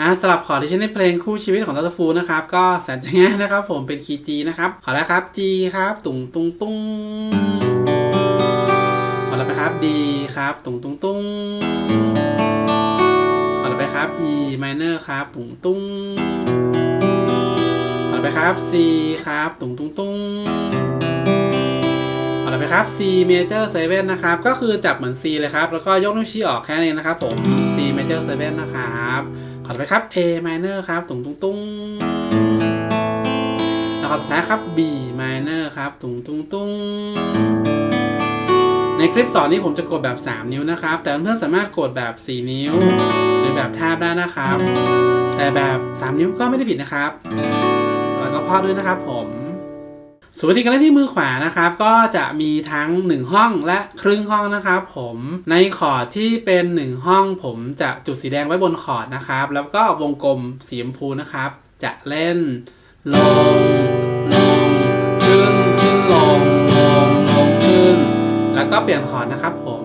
อ่าสลับคอที่ใช้ในเพลงคู่ชีวิตของดัตฟูนะครับ ก็แสนจะง่ายนะครับ ผมเป็นคีย์ G นะครับ ขอแล้วครับ G ครับ ตุงตุงตุงขอแล้วไปครับ D ครับ ตุงตุงตุงขอแล้วไปครับ E minor ครับ ตุงตุงขอแล้วไปครับ C ครับ ตุงตุงตุงขอแล้วไปครับ C major 7นะครับ ก็คือจับเหมือน C เลยครับ แล้วก็ยกนิ้วชี้ออกแค่นี้นะครับผม C major 7นะครับ ขอไปครับ A minor ครับตุงตุงตุงแล้วก็สุดท้ายครับ B minor ครับตุงตุงตุงในคลิปสอนนี้ผมจะกดแบบ 3 นิ้วนะครับ แต่เพื่อนสามารถกดแบบ 4 นิ้ว หรือแบบทาบได้นะครับ แต่แบบ 3 นิ้วก็ไม่ได้ผิดนะครับ แล้วก็พอด้วยนะครับผม ส่วนวิธีการเล่นที่มือขวานะครับ ก็จะมีทั้ง 1 ห้องและครึ่งห้องนะครับ ผมในคอร์ดที่เป็น 1 ห้อง ผมจะจุดสีแดงไว้บนคอร์ดนะครับ แล้วก็วงกลมสีชมพูนะครับ จะเล่นลงลงขึ้นขึ้นลงลงลงขึ้น แล้วก็เปลี่ยนคอร์ดนะครับ ผม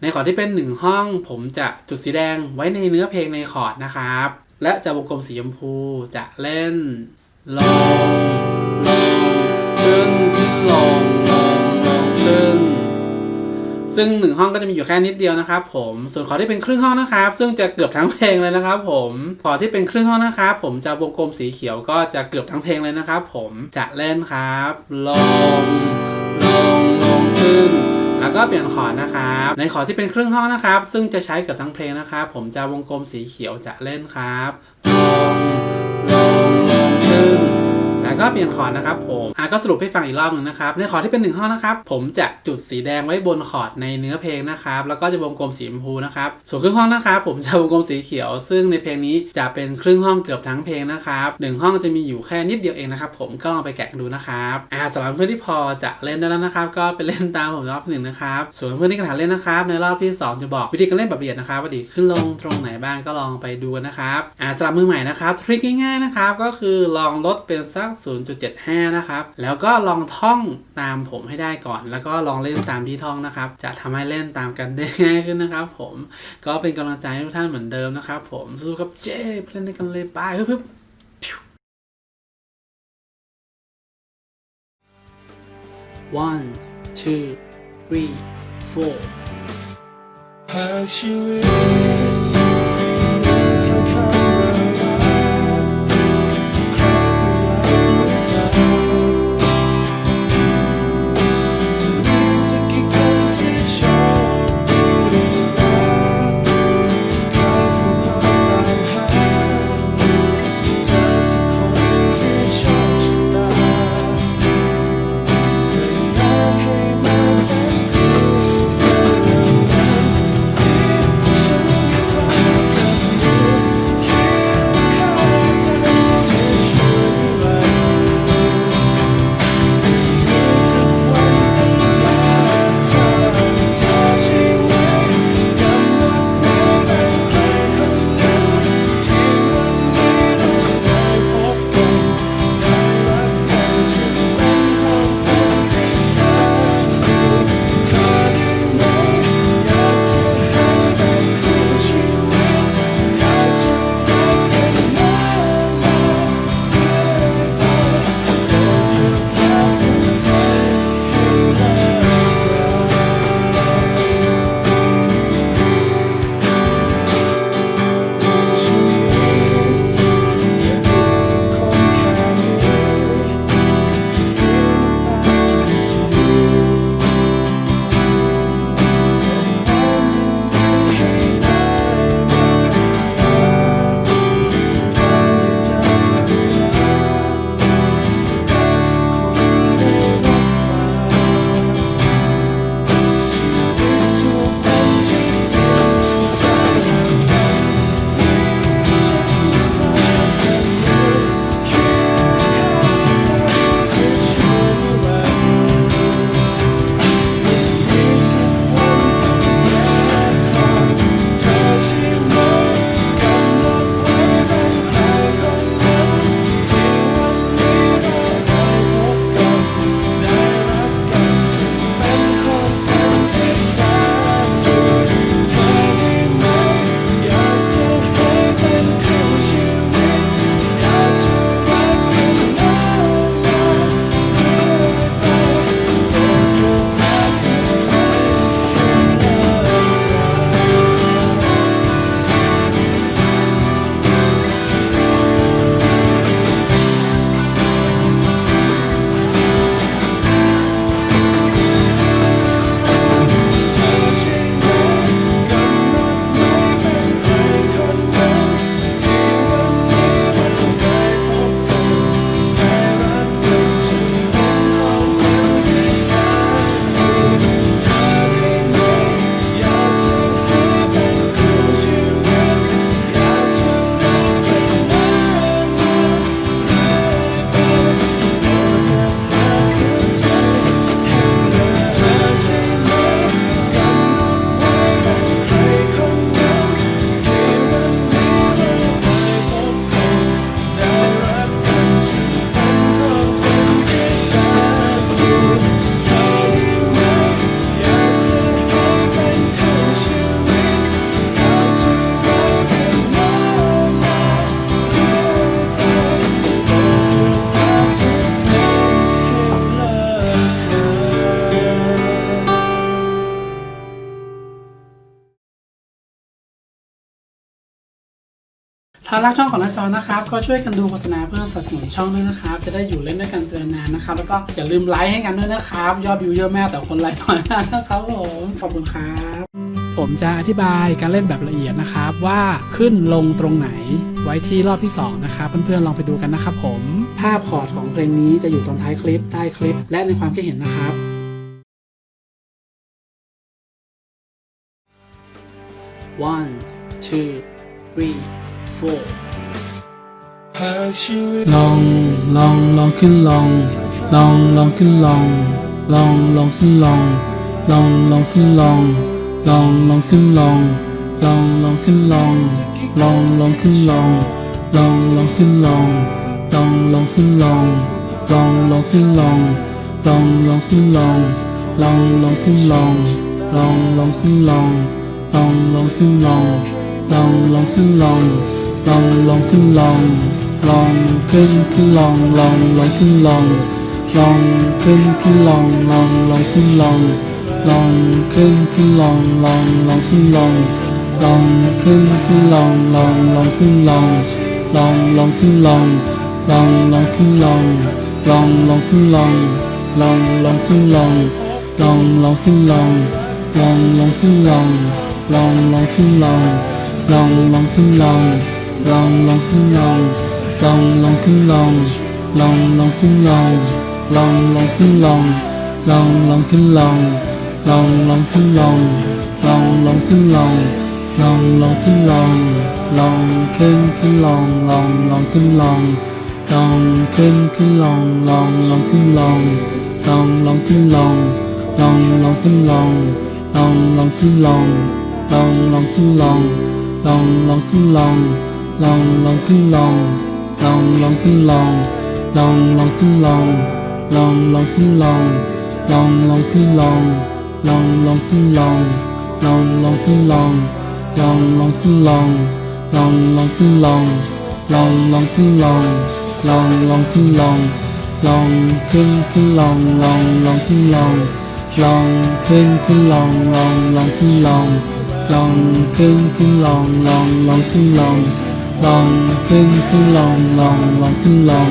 ในคอร์ดที่เป็น 1 ห้อง ผมจะจุดสีแดงไว้ในเนื้อเพลงในคอร์ดนะครับ และจะวงกลมสีชมพูจะเล่นลง ลงลงลงขึ้นซึ่งหนึ่งห้องก็จะมีอยู่แค่นิดเดียวนะครับ ผมส่วนขอที่เป็นครึ่งห้องนะครับ ซึ่งจะเกือบทั้งเพลงเลยนะครับ ผมขอที่เป็นครึ่งห้องนะครับ ผมจะวงกลมสีเขียวก็จะเกือบทั้งเพลงเลยนะครับ ผมจะเล่นครับ ลงลงลงขึ้นแล้วก็เปลี่ยนคอนะครับ ในคอที่เป็นครึ่งห้องนะครับ ซึ่งจะใช้เกือบทั้งเพลงนะครับ ผมจะวงกลมสีเขียวจะเล่นครับลงลง แล้วก็เปลี่ยนคอร์ดนะครับผมอะก็สรุปให้ฟังอีกรอบหนึ่งนะครับในคอร์ดที่เป็นหนึ่งห้องนะครับ ผมจะจุดสีแดงไว้บนคอร์ดในเนื้อเพลงนะครับแล้วก็จะวงกลมสีชมพูนะครับส่วนครึ่งห้องนะครับผมจะวงกลมสีเขียว ซึ่งในเพลงนี้จะเป็นครึ่งห้องเกือบทั้งเพลงนะครับหนึ่งห้องจะมีอยู่แค่นิดเดียวเองนะครับผมก็ลองไปแกะดูนะครับอ่าสำหรับเพื่อนที่พอจะเล่นได้แล้วนะครับ ก็ไปเล่นตามผมรอบหนึ่งนะครับส่วนเพื่อนที่กำลังเล่นนะครับ ในรอบที่สองจะบอกวิธีการเล่นแบบละเอียดนะครับว่าดีขึ้นลงตรงไหนบ้างก็ลองไปดูนะครับอ่าสำหรับมือใหม่นะครับทริคง่ายๆนะครับก็คือลองลดเป็นสัก0.75 นะครับ แล้วก็ลองท่องตามผมให้ได้ก่อน แล้วก็ลองเล่นตามที่ท่องนะครับ จะทำให้เล่นตามกันได้ง่ายขึ้นนะครับ ผม ก็เป็นกำลังใจให้ทุกท่านเหมือนเดิมนะครับผม สู้กับเจ้ไปเล่นด้กันเลยไปฮึบๆ one two three four หากชีวิต ถ้ารักช่องของหน้าจอนะครับ ก็ช่วยกันดูโฆษณาเพื่อสนับสนุนช่องด้วยนะครับ จะได้อยู่เล่นด้วยกันเป็นนานนะครับ แล้วก็อย่าลืมไลค์ให้กันด้วยนะครับ ยอดวิวเยอะม่แต่คนไลค์น้อยมากนะครับผม ขอบคุณครับ ผมจะอธิบายการเล่นแบบละเอียดนะครับ ว่าขึ้นลงตรงไหนไว้ที่รอบที่ 2 นะครับเพื่อนๆลองไปดูกันนะครับผม ภาพคอร์ดของเพลงนี้จะอยู่ตรงท้ายคลิปใต้คลิป และในความคิดเห็นนะครับ one two three ลองลองลองขึ้นลอง ลองลองขึ้นลอง ลองลองขึ้นลอง ลองลองขึ้นลอง ลองลองขึ้นลอง ลองลองขึ้นลอง ลองลองขึ้นลอง ลองลองขึ้นลอง ลองลองขึ้นลอง ลองลองขึ้นลอง ลองลองขึ้นลอง ลองลองขึ้นลอง ลองลองขึ้นลอง ลองลองขึ้นลอง ลองลองขึ้นลอง ลองลองขึ้นลองลองขึ้นขึ้นลองลองลองขึ้นลองลองขึ้นขึ้นลองลองลองขึ้นลองลองขึ้นขึ้นลองลองลองขึ้นลองลองขึ้นขึ้นลองลองลองขึ้นลองลองลองขึ้นลองลองลองขึ้นลองลองลองขึ้นลองลองลองขึ้นลองลองลองขึ้นลองลองลองขึ้นลองลองลองขึ้นลองลองลองขึ้นลอง ลองลองขึ้นลองลองลองขึ้นลองลองลองขึ้นลองลองลองขึ้นลองลองลองขึ้นลองลองลองขึ้นลองลองลองขึ้นลองลองลองขึ้นลองลองขึ้นขึ้นลองลองลองขึ้นลองลองขึ้นขึ้นลองลองลองขึ้นลองลองลองขึ้นลองลองลองขึ้นลองลองลองขึ้นลองลองลองขึ้นลองลองลองขึ้นลอง ลองลองขึ้นลองลองลองขึ้นลองลองลองขึ้นลองลองลองขึ้นลองลองลองขึ้นลองลองลองขึ้นลองลองลองขึ้นลองล องลองขึ้นลองลองลองขึ้นลอง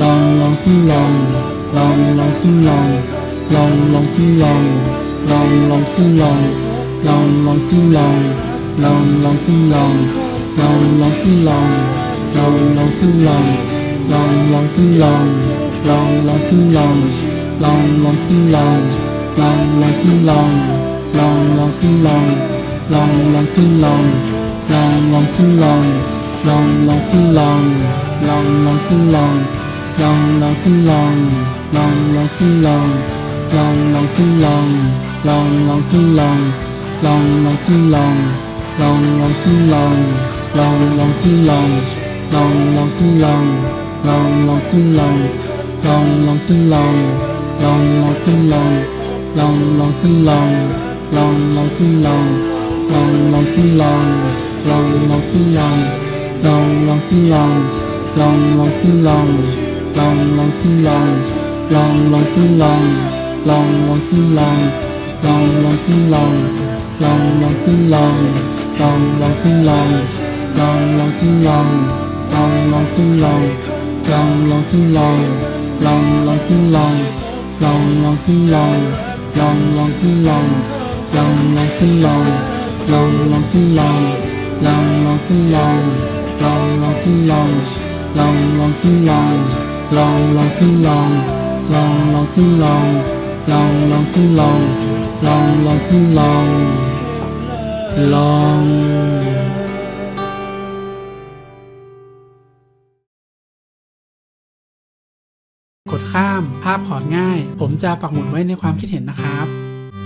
ลองลองขึ้นลองลองลองขึ้นลองลองขึ้นขึ้นลองลองลองขึ้นลองลองขึ้นขึ้น ลองลองลองขึ้นลองลองขึ้นขึ้นลองลองลองขึ้นลองลองขึ้นขึ้นลอง ลองลองขึ้นลอง ลองลองขึ้นลอง ลองลองขึ้นลอง ลองลองขึ้นลอง ลองลองขึ้นลอง ลองลองขึ้นลอง ลองลองขึ้นลอง ลองลองขึ้นลอง ลองลองขึ้นลอง ลองลองขึ้นลอง ลองลองขึ้นลอง ลองลองขึ้นลอง ลองลองขึ้นลอง ลองลองขึ้นลอง ลอง ลองลองลองลองขึ้นลองลองลองขึ้นลองลองลองขึ้นลองลองลองขึ้นลองลองลองขึ้นลองลองลองขึ้นลองลองลองขึ้นลองลองลองขึ้นลองลองลองขึ้นลองลองลองขึ้นลองลองลองขึ้นลองลองลองขึ้นลองลองลองขึ้นลองลองลองขึ้นลองลองลองขึ้นลองลองลองขึ้นลองลองลองขึ้นลอง ลองลองขึ้ลองลองลองขึ้ลองลองลองขึ้ลองลองลองขึ้ลองลองลองขึ้ลองลองลองขึ้ลองลองกดข้าม ภาพขอดง่าย ผมจะปักหมุดไว้ในความคิดเห็นนะครับ